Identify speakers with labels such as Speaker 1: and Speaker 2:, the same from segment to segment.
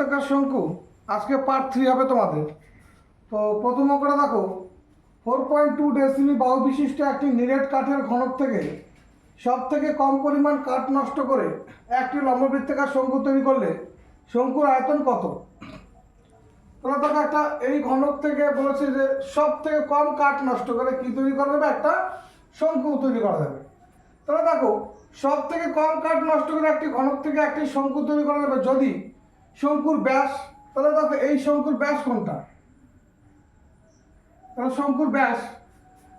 Speaker 1: লম্ববৃত্তাকার শঙ্কু, আজকে part three হবে তোমাদের। তো প্রথম অঙ্কটা দেখো ফোর পয়েন্ট টু ডেসিমি বাহু বিশিষ্ট একটি নিরেট কাঠের ঘনক থেকে সব থেকে কম পরিমাণ কাঠ নষ্ট করে একটি লম্ববৃত্তাকার শঙ্কু তৈরি করলে শঙ্কুর আয়তন কত? তোমরা দেখো একটা, এই ঘনক থেকে বলেছে যে সব থেকে কম কাঠ নষ্ট করে কি তৈরি করা যাবে? একটা শঙ্কু তৈরি করা যাবে। তাহলে দেখো সব থেকে কম কাঠ নষ্ট করে একটি ঘনক থেকে একটি শঙ্কু তৈরি করা যাবে যদি শঙ্কুর ব্যাস, তাহলে দেখো এই শঙ্কুর ব্যাস কোনটা? তাহলে শঙ্কুর ব্যাস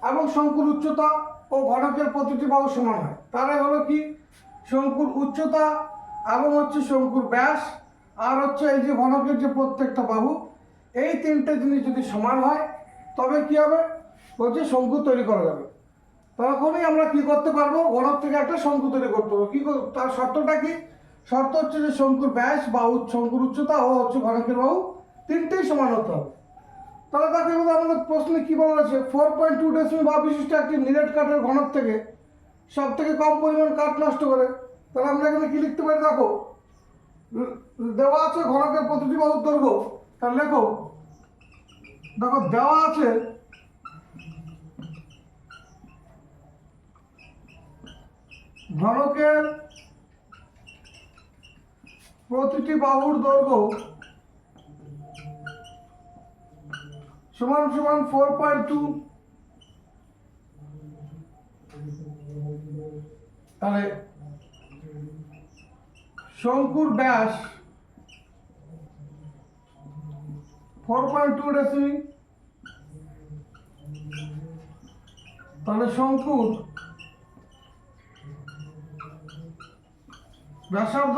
Speaker 1: এবং শঙ্কুর উচ্চতা ও ঘনকের প্রতিটি বাহু সমান হয়। তারাই হলো কি? শঙ্কুর উচ্চতা এবং হচ্ছে শঙ্কুর ব্যাস আর হচ্ছে এই যে ঘনকের যে প্রত্যেকটা বাহু, এই তিনটে জিনিস যদি সমান হয়, তবে কি হবে? হচ্ছে শঙ্কু তৈরি করা যাবে। তখনই আমরা কি করতে পারব? ঘনক থেকে একটা শঙ্কু তৈরি করতে পারব। কী তার শর্তটা কি? শর্ত হচ্ছে যে শঙ্কুর ব্যাস বা শঙ্কুর উচ্চতা ও হচ্ছে ঘনকের বাহু তিনটেই সমান হতে হবে। তাহলে দেখো এবার আমাদের প্রশ্নে কী বলা আছে ফোর পয়েন্ট টু ডেসিমি বা বিশিষ্ট একটি নিরেট কাঠের ঘনক থেকে সব থেকে কম পরিমাণ কাঠ নষ্ট করে। তাহলে আমরা এখানে কী লিখতে পারি? দেখো, দেওয়া আছে ঘনকের প্রতিটি বাহুর দৈর্ঘ্য। তাহলে লেখো, দেখো, দেওয়া আছে ঘনকের প্রতিটি বাহুর দৈর্ঘ্য সমান সমান ফোর পয়েন্ট টু তাহলে শঙ্কুর ব্যাস ফোর পয়েন্ট টু ডেসিমি তাহলে শঙ্কুর ব্যাসার্ধ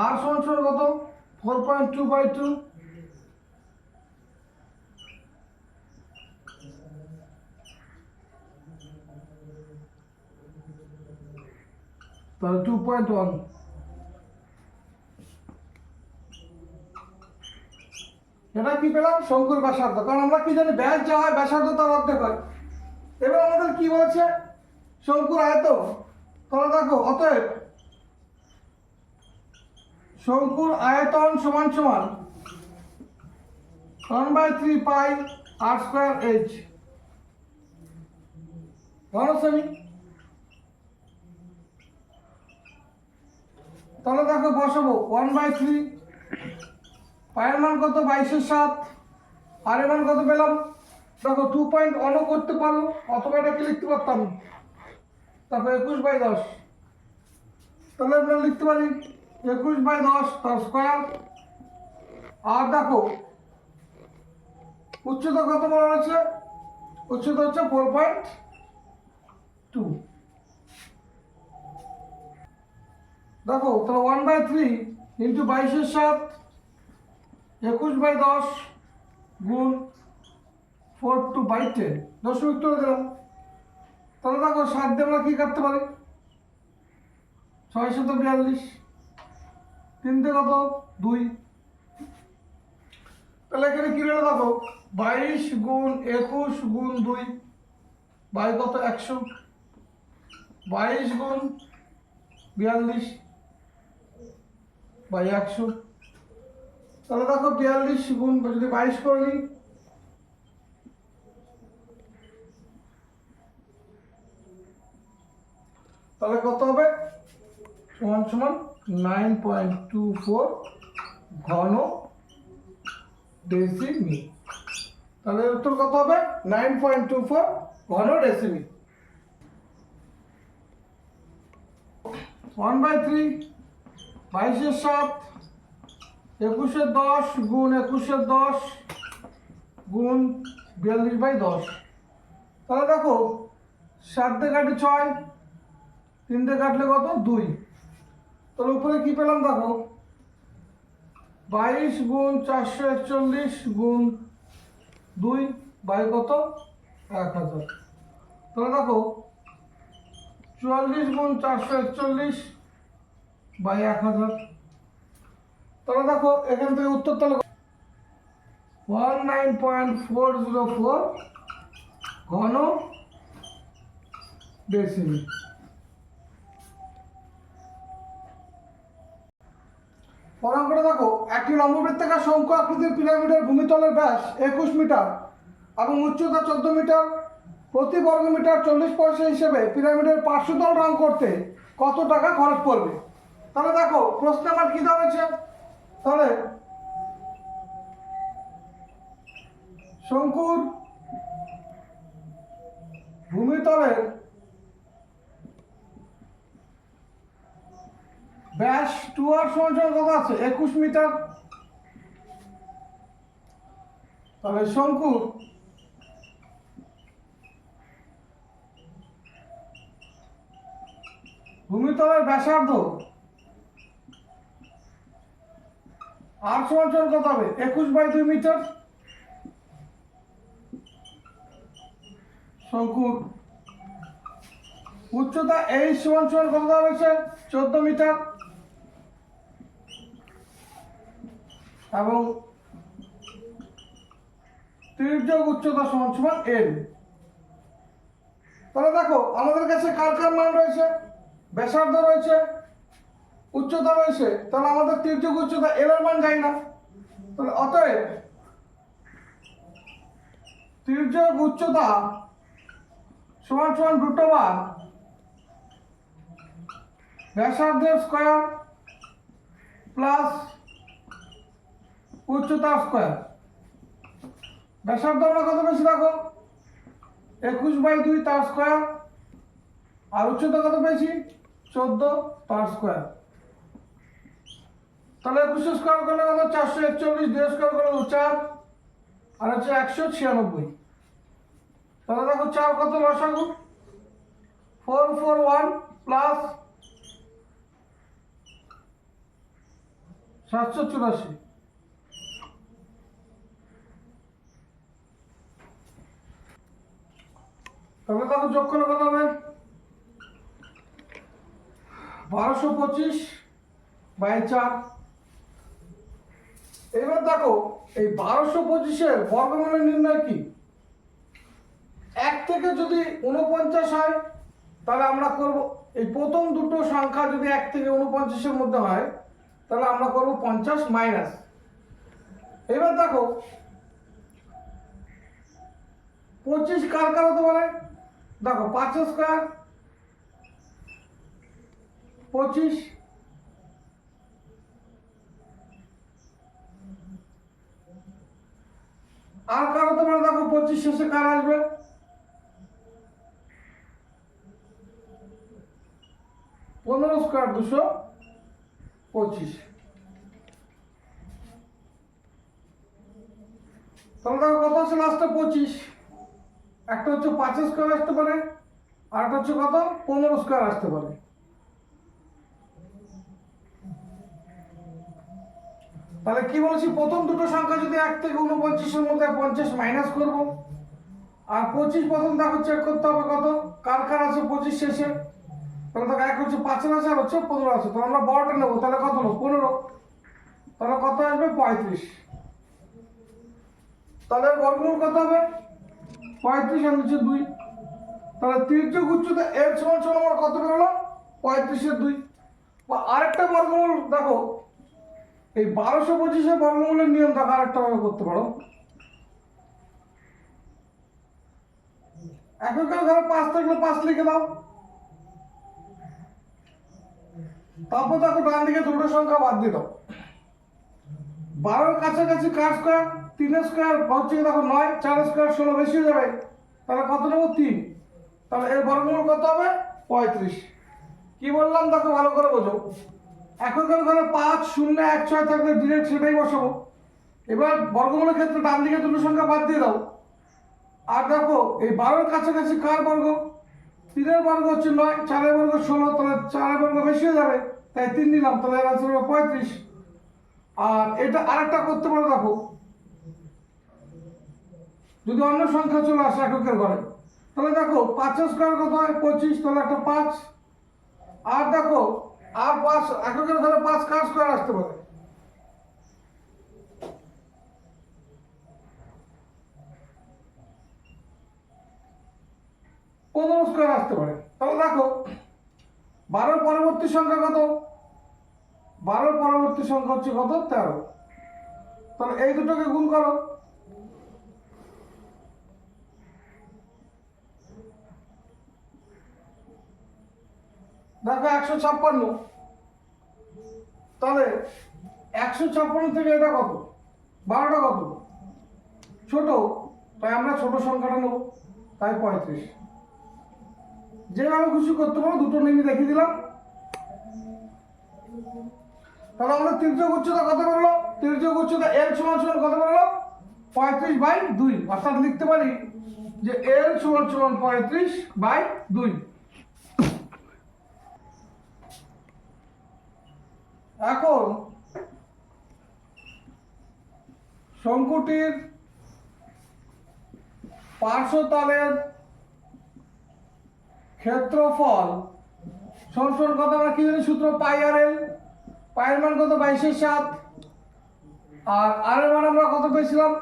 Speaker 1: আর সমান কত? Four point two by two তাহলে টু পয়েন্ট ওয়ান এটা কি পেলাম? শঙ্কুর ব্যাসার্ধ। কারণ আমরা কি জানি, ব্যাস যা হয়, ব্যাসার্ধ তার অর্ধেক হয়। এবার আমাদের কি বলছে? শঙ্কুর আয়তন। তাহলে দেখো, অতএব শঙ্কুর আয়তন সমান সমান one by three pi r square h তাহলে দেখো বসাবো। ওয়ান বাই থ্রি পায়ের মান কত? বাইশের সাত। আর এর মান কত পেলাম? দেখো টু পয়েন্ট অনও করতে পারো, অথবা এটা কি লিখতে পারতাম। তারপর একুশ বাই দশ। তাহলে আমরা লিখতে পারি একুশ বাই দশ তার স্কোয়ার। আর দেখো, উচ্চতা কত বলা হয়েছে? উচ্চতা হচ্ছে ফোর পয়েন্ট টু দেখো, তাহলে ওয়ান বাই থ্রি ইন্টু বাইশের সাত, একুশ বাই দশ গুণ ফোর টু বাই টেন দশমিক তুলে দিলাম। তাহলে দেখো, সাত দিয়ে আমরা কী কাটতে পারি? ছয় শত বিয়াল্লিশ। তিন দিয়ে কত? দুই। তাহলে এখানে কি রইল দেখো? বাইশ গুণ একুশ গুণ দুই। বাই কত? একশো। বাইশ গুণ বিয়াল্লিশ। বাই একশো। তাহলে দেখো বিয়াল্লিশ গুণ, যদি বাইশ করে নিই। তাহলে কত হবে? সমান সমান নাইন পয়েন্ট টু ফোর ঘন ডেসিমি তাহলে উত্তর কত হবে? নাইন পয়েন্ট টু ফোর ঘন ডেসিমি ওয়ান বাই থ্রি বাইশের সাত, একুশের দশ গুণ একুশের দশ গুণ বিয়াল্লিশ বাই দশ। তাহলে দেখো, সাত দিয়ে কাটে ছয়, তিন দিয়ে কাটলে কত? দুই। তাহলে উপরে কি পেলাম দেখো? বাইশ গুণ চারশো একচল্লিশ গুণ দুই, বাই কত? এক হাজার। তাহলে দেখো, চুয়াল্লিশ গুণ চারশো একচল্লিশ বাই এক হাজার। তাহলে দেখো, এখান থেকে উত্তর তাহলে one nine point four zero four ঘন ডেসিমি প্রমাণ করে দেখো একটি লম্ববৃত্তাকার শঙ্কু আকৃতির পিরামিডের ভূমিতলের ব্যাস একুশ মিটার এবং উচ্চতা চোদ্দ মিটার। প্রতি বর্গ মিটার চল্লিশ পয়সা হিসেবে পিরামিডের পার্শ্বতল রং করতে কত টাকা খরচ পড়বে? তাহলে দেখো, প্রশ্ন আমার কী দেওয়া হয়েছে? তাহলে শঙ্কুর ভূমিতলের ব্যাস টু আর সমান কত আছে? একুশ মিটার। তাহলে শঙ্কুর ভূমিতলের ব্যাসার্ধ। আর সমান কত হবে, একুশ বাই দুই মিটার। শঙ্কুর উচ্চতা এই সমান সমান কত হয়েছে? চোদ্দ মিটার। এবং তির্যক, উচ্চতা সমান সমান এল তাহলে দেখো, আমাদের কাছে কার কার মান রয়েছে? ব্যাসার্ধ রয়েছে, উচ্চতা রয়েছে। তাহলে আমাদের তির্যক, উচ্চতা এর মান যায় না। তাহলে অতএব তির্যক, উচ্চতা সমান সমান রুট ওভার ব্যাসার্ধের স্কোয়ার প্লাস উচ্চতার স্কোয়ার ব্যাসার্ধ আমরা কত বেশি রাখো একুশ বাই দুই তার স্কোয়ার আর উচ্চতা কত পেয়েছি? চোদ্দ তার স্কোয়ার তাহলে একুশশো স্কোয়ার করলে কত? চারশো একচল্লিশ দুই স্কোয়ার করলে চার। আর হচ্ছে একশো ছিয়ানব্বই। তাহলে দেখো চার কত লসাগু? ফোর ফোর, ওয়ান প্লাস সাতশো চুরাশি। তবে দেখো যোগ করে কত হবে? বারোশো পঁচিশ বাই চার। এবার দেখো, এই বারোশো পঁচিশের বর্গমূলের নির্ণয় কি? এক থেকে যদি উনপঞ্চাশ হয়, তাহলে আমরা করব, এই প্রথম দুটো সংখ্যা যদি এক থেকে উনপঞ্চাশের মধ্যে হয়, তাহলে আমরা করব পঞ্চাশ মাইনাস। এবার দেখো, পঁচিশ কার কার হতে পারে? দেখো, পাঁচ স্কোয়ার, পঁচিশ, আর কার হতে পারে দেখো, পঁচিশ শেষে কার আসবে? পনেরো স্কোয়ার দুশো পঁচিশ। তাহলে দেখো, কত আছে লাস্টে পঁচিশ? একটা হচ্ছে পাঁচ স্কোয়ার আসতে পারে, আর একটা হচ্ছে কত? পনেরো স্কোয়ার আসতে পারে। তাহলে কি বলছি? প্রথম দুটো সংখ্যা যদি এক থেকে উনপঞ্চাশের মধ্যে পঞ্চাশ মাইনাস করব। আর পঁচিশ প্রথম দেখো চেক করতে হবে কত? কার কার আছে পঁচিশ শেষে? তাহলে দেখো এক হচ্ছে পাঁচের আছে, আর হচ্ছে পনেরো আছে। তাহলে আমরা বড়টা নেব। তাহলে কত নেব পনেরো। তাহলে কত আসবে? পঁয়ত্রিশ। তাহলে বর্গমূল কত হবে? পঁয়ত্রিশ আর নিচে দুই। তাহলে তির্যক উচ্চতা এর সমান সমান আমার কত বেরোলো? পঁয়ত্রিশের দুই। বা আরেকটা বর্গমূল দেখো। এই বারোশো পঁচিশে বর্গমূলের নিয়ম দেখো আরেকটা ভাবে করতে পারো। এককের ঘরে পাঁচ থাকলে পাঁচ লিখে দাও। তারপর দেখো ডান দিকে দুটো সংখ্যা বাদ দিয়ে দাও। বারোর কাছাকাছি কার তিনের স্কোয়ার হচ্ছে কি দেখো নয়, চার স্কোয়ার ষোলো বেশি হয়ে যাবে। তাহলে কত নেব? তিন। তাহলে এর বর্গমূল কত হবে? পঁয়ত্রিশ। কি বললাম? দেখো, ভালো করে বোঝো। এককের ঘরে পাঁচ, শূন্য, এক, ছয় থাকলে ডিরেক্ট সেটাই বসাবো এবার বর্গমূলের ক্ষেত্রে ডান দিকে দুটো সংখ্যা বাদ দিয়ে দাও আর দেখো এই বারোর কাছাকাছি কার বর্গ তিনের বর্গ হচ্ছে নয়, চারের বর্গ ষোলো, তাহলে চারের বর্গ বেশি হয়ে যাবে। তাই তিন নিলাম, তাহলে পঁয়ত্রিশ। আর এটা আরেকটা করতে পারো, দেখো। যদি অন্য সংখ্যা চলে আসে এককের ঘরে, তাহলে দেখো পাঁচের স্কোয়ার কত হয়? পঁচিশ, তাহলে একটা পাঁচ। আর দেখো, আর পাঁচ এককের ঘরে পাঁচ কার স্কোয়ার আসতে পারে? পনেরো স্কোয়ার আসতে পারে। তাহলে দেখো, বারোর পরবর্তী সংখ্যা কত? বারোর পরবর্তী সংখ্যা হচ্ছে কত? তেরো। তাহলে এই দুটোকে গুণ করো। দেখো একশো ছাপ্পান্ন। তাহলে একশো ছাপ্পান্ন থেকে এটা কত? বারোটা কত? ছোট, তাই আমরা ছোট সংখ্যাটা নেব, তাই পঁয়ত্রিশ। যেভাবে খুশি করতে পারো, দুটো নেমে দেখিয়ে দিলাম। তাহলে আমাদের তির্যক উচ্চতা কত বেরোলো তির্যক উচ্চতা এল সমান সমান কত বেরোলো পঁয়ত্রিশ বাই দুই। অর্থাৎ লিখতে পারি যে এল সমান সমান পঁয়ত্রিশ বাই দুই। এখন শঙ্কুটির পার্শ্বতলের ক্ষেত্রফল সংসরণ কত? আমরা কি সূত্র পাই আর এল। পায়ের মান কত? বাইশের সাত। আর আর এর মান আমরা কত পেয়েছিলাম?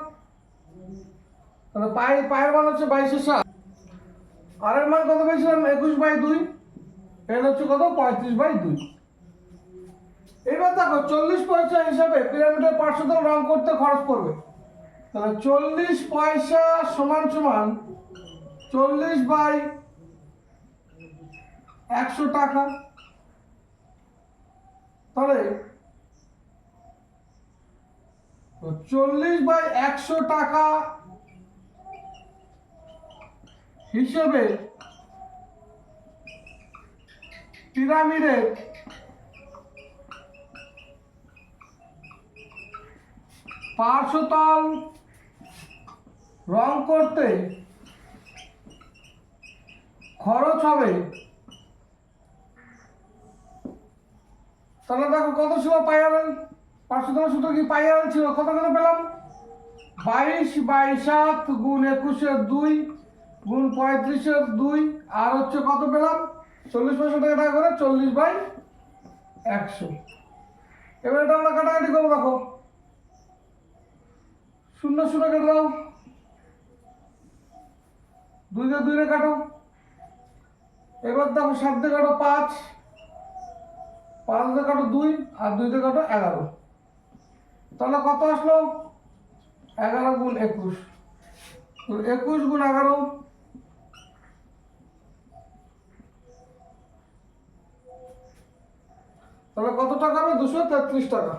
Speaker 1: পাই পায়ের মান হচ্ছে বাইশের সাত। আর এর মান কত পেয়েছিলাম? একুশ বাই দুই। এর হচ্ছে কত? পঁয়ত্রিশ বাই দুই। এবার দেখো, চল্লিশ পয়সা হিসাবে পিরামিডের পার্শ্বতল রং করতে খরচ পড়বে তাহলে চল্লিশ পয়সা সমান সমান চল্লিশ বাই একশো টাকা। তাহলে চল্লিশ বাই একশো টাকা হিসেবে পিরামিডের পার্শ্বতল রং করতে খরচ হবে। তাহলে দেখো কত ছিল পাইয়ারেল পার্শ্বতল সূত্র কি পাইয়ারেল ছিল? কত কত পেলাম? বাইশ বাই সাত গুণ একুশের দুই গুণ পঁয়ত্রিশের দুই, আর হচ্ছে কত পেলাম? চল্লিশ পয়সা টাকা টাকা করে চল্লিশ বাই একশো। এবার এটা আমরা কাটাকাটি করব, দেখো। শূন্য শূন্য কেটে। দুই দিয়ে দুই কাটো। এবার দেখো সাত দিয়ে কাটো পাঁচ। পাঁচ দিয়ে কাটো দুই আর দুই দিয়ে কাটো এগারো। তাহলে কত আসলো? এগারো গুণ একুশ। একুশ গুণ এগারো। তাহলে কত টাকা? হবে দুশো তেত্রিশ টাকা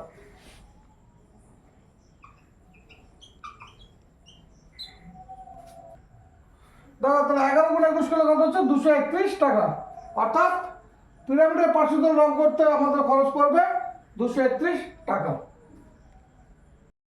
Speaker 1: দেখো তাহলে এগারো গুণ একুশ করলে কত হচ্ছে দুশো একত্রিশ টাকা। অর্থাৎ পিরামিডের পার্শ্বদল রং করতে আমাদের খরচ পড়বে দুশো একত্রিশ টাকা।